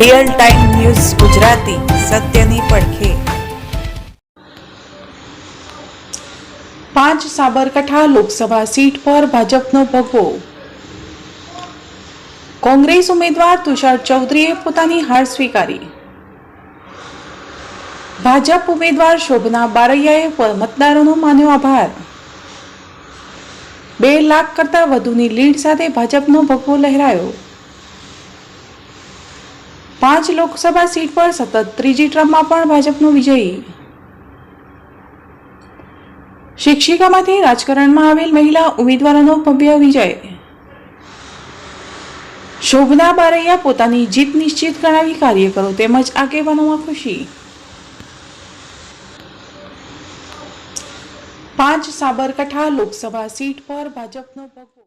Real time news Gujarati, સત્યની પડખે. પાંચ સાબરકાંઠા લોકસભા સીટ પર ભાજપનો ભગવો. કોંગ્રેસ ઉમેદવાર તુષાર ચૌધરીએ પોતાની હાર સ્વીકારી. ભાજપ ઉમેદવાર શોભના બારૈયાએ મતદારોનો માન્યો આભાર. બે લાખ કરતાં વધુની લીડ સાથે ભાજપનો ભગવો લહેરાયો. પાંચ લોકસભા સીટ પર સતત ત્રીજી ટ્રમમાં પણ ભાજપનો વિજયી. શિક્ષિકામાંથી રાજકારણમાં આવેલ મહિલા ઉમેદવારોનો ભવ્ય વિજય. શોભના બારૈયા પોતાની જીત નિશ્ચિત ગણાવી કાર્યકરો તેમજ આગેવાનોમાં ખુશી. પાંચ સાબરકાંઠા લોકસભા સીટ પર ભાજપનો ભગવો